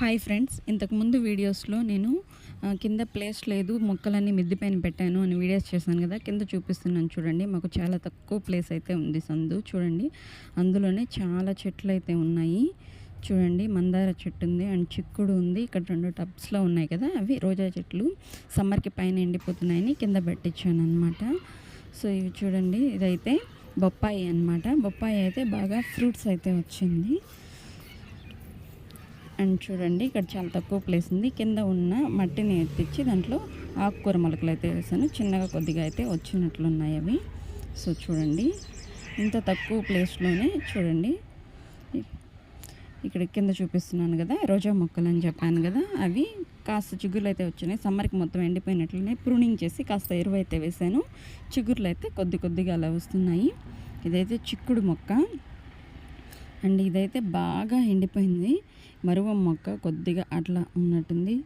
Hi friends ఇంతకుముందు వీడియోస్లో నేను కింద ప్లేస్ లేదు మొక్కలన్నీ మిద్ది పైన పెట్టాను అని వీడియోస్ చేశాను కదా కింద చూపిస్తున్నాను చూడండి. మాకు చాలా తక్కువ ప్లేస్ అయితే ఉంది సందు చూడండి. అందులోనే చాలా చెట్లు అయితే ఉన్నాయి. చూడండి మందార చెట్టు ఉంది అండ్ చిక్కుడు ఉంది. ఇక్కడ రెండు టబ్స్లో ఉన్నాయి కదా అవి రోజా చెట్లు. సమ్మర్కి పైన ఎండిపోతున్నాయని కింద పెట్టించాను అనమాట సో ఇవి చూడండి ఇదైతే బొప్పాయి అన్నమాట. బొప్పాయి అయితే బాగా ఫ్రూట్స్ అయితే వచ్చింది. అండ్ చూడండి ఇక్కడ చాలా తక్కువ ప్లేస్ ఉంది. కింద ఉన్న మట్టిని ఎత్తిచ్చి దాంట్లో ఆకుకూర మొలకలు అయితే వేసాను. చిన్నగా కొద్దిగా అయితే వచ్చినట్లున్నాయి అవి. సో చూడండి ఇంత తక్కువ ప్లేస్లోనే చూడండి. ఇక్కడ కింద చూపిస్తున్నాను కదా రోజా మొక్కలు అని చెప్పాను కదా అవి కాస్త చిగుర్లు అయితే వచ్చినాయి. సమ్మర్కి మొత్తం ఎండిపోయినట్లున్నాయి. ప్రూనింగ్ చేసి కాస్త ఎరువు అయితే వేసాను. చిగుర్లు అయితే కొద్ది కొద్దిగా అలా వస్తున్నాయి. ఇదైతే చిక్కుడు మొక్క. అండ్ ఇదైతే బాగా ఎండిపోయింది. మరువ మొక్క కొద్దిగా అట్లా ఉన్నట్టుంది.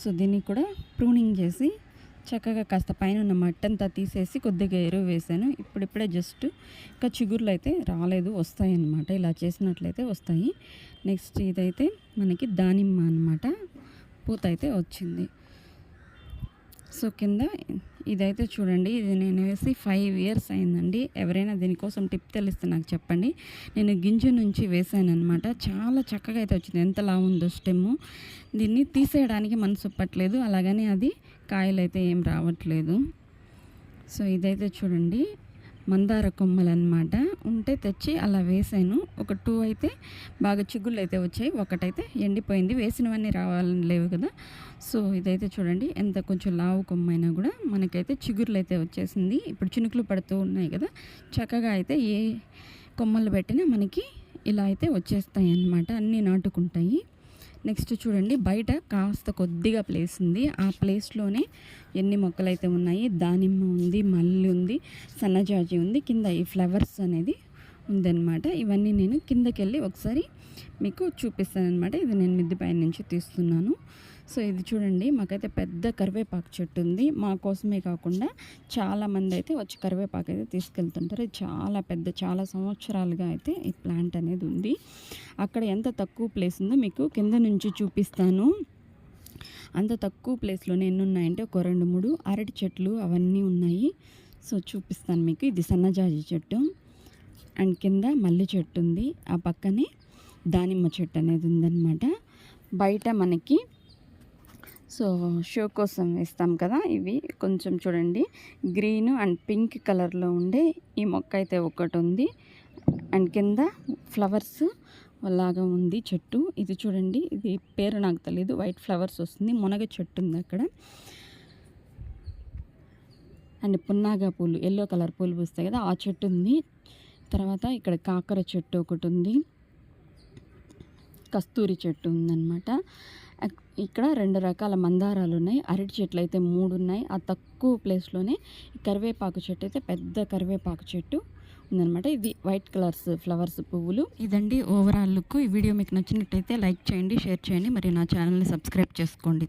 సో దీన్ని కూడా ప్రూనింగ్ చేసి చక్కగా కాస్త పైన ఉన్న మట్టంతా తీసేసి కొద్దిగా ఎరువు వేసాను. ఇప్పుడిప్పుడే జస్ట్ ఇంకా చిగుర్లు అయితే రాలేదు వస్తాయి అన్నమాట ఇలా చేసినట్లయితే వస్తాయి. నెక్స్ట్ ఇదైతే మనకి దానిమ్మ అన్నమాట. పూత అయితే వచ్చింది. సో కింద ఇదైతే చూడండి ఇది నేను వేసి ఫైవ్ ఇయర్స్ అయిందండి. ఎవరైనా దీనికోసం టిప్ తెలిస్తే నాకు చెప్పండి. నేను గింజ నుంచి వేసాను అనమాట చాలా చక్కగా అయితే వచ్చింది. ఎంతలా ఉందో స్టెమ్ దీన్ని తీసేయడానికి మనసు ఒప్పట్లేదు. అలాగని అది కాయలు అయితే ఏం రావట్లేదు. సో ఇదైతే చూడండి. మందార కొమ్మలు అనమాట ఉంటే తెచ్చి అలా వేసాను. ఒక టూ అయితే బాగా చిగుళ్ళు అయితే వచ్చాయి. ఒకటైతే ఎండిపోయింది. వేసినవన్నీ రావాలని లేవు కదా. సో ఇదైతే చూడండి. ఎంత కొంచెం లావు కొమ్మైనా కూడా మనకైతే చిగుర్లు అయితే వచ్చేసింది. ఇప్పుడు చినుకులు పడుతూ ఉన్నాయి కదా. చక్కగా అయితే ఏ కొమ్మలు పెట్టినా మనకి ఇలా అయితే వచ్చేస్తాయి అన్నమాట అన్నీ నాటుకుంటాయి. నెక్స్ట్ చూడండి బయట కాస్త కొద్దిగా ప్లేస్ ఉంది. ఆ ప్లేస్లోనే ఎన్ని మొక్కలు అయితే ఉన్నాయి దానిమ్మ ఉంది మల్లి ఉంది సన్నజాజి ఉంది కింద ఈ ఫ్లవర్స్ అనేది ఉందన్నమాట. ఇవన్నీ నేను కిందకి వెళ్ళి ఒకసారి మీకు చూపిస్తాను అనమాట ఇది నేను మిద్ది పైన నుంచి తీస్తున్నాను. సో ఇది చూడండి మాకైతే పెద్ద కరివేపాకు చెట్టు ఉంది. మా కోసమే కాకుండా చాలా మంది అయితే వచ్చి కరివేపాకు అయితే తీసుకెళ్తుంటారు. ఇది చాలా పెద్ద చాలా సంవత్సరాలుగా అయితే ఈ ప్లాంట్ అనేది ఉంది. అక్కడ ఎంత తక్కువ ప్లేస్ ఉందో మీకు కింద నుంచి చూపిస్తాను. అంత తక్కువ ప్లేస్లోనే ఎన్ని ఉన్నాయంటే ఒక రెండు మూడు అరటి చెట్లు అవన్నీ ఉన్నాయి. సో చూపిస్తాను మీకు. ఇది సన్నజాజి చెట్టు. అండ్ కింద మల్లి చెట్టు ఉంది. ఆ పక్కనే దానిమ్మ చెట్టు అనేది ఉందన్నమాట. బయట మనకి సో షో కోసం వేస్తాం కదా ఇవి. కొంచెం చూడండి. గ్రీన్ అండ్ పింక్ కలర్లో ఉండే ఈ మొక్క అయితే ఒకటి ఉంది అండ్ కింద ఫ్లవర్స్ లాగా ఉంది చెట్టు. ఇది చూడండి. ఇది పేరు నాకు తెలియదు వైట్ ఫ్లవర్స్ వస్తుంది. మునగ చెట్టు ఉంది అక్కడ. అండ్ పున్నాగా పూలు ఎల్లో కలర్ పూలు పూస్తాయి కదా ఆ చెట్టు ఉంది. తర్వాత ఇక్కడ కాకర చెట్టు ఒకటి ఉంది కస్తూరి చెట్టు ఉందన్నమాట. ఇక్కడ రెండు రకాల మందారాలు ఉన్నాయి అరటి చెట్లు అయితే మూడు ఉన్నాయి ఆ తక్కువ ప్లేస్లోనే కరివేపాకు చెట్టు అయితే పెద్ద కరివేపాకు చెట్టు ఉందన్నమాట. ఇది వైట్ కలర్స్ ఫ్లవర్స్ పువ్వులు. ఇదండి ఓవరాల్ లుక్. ఈ వీడియో మీకు నచ్చినట్టయితే లైక్ చేయండి షేర్ చేయండి. మరి నా ఛానల్ని సబ్స్క్రైబ్ చేసుకోండి.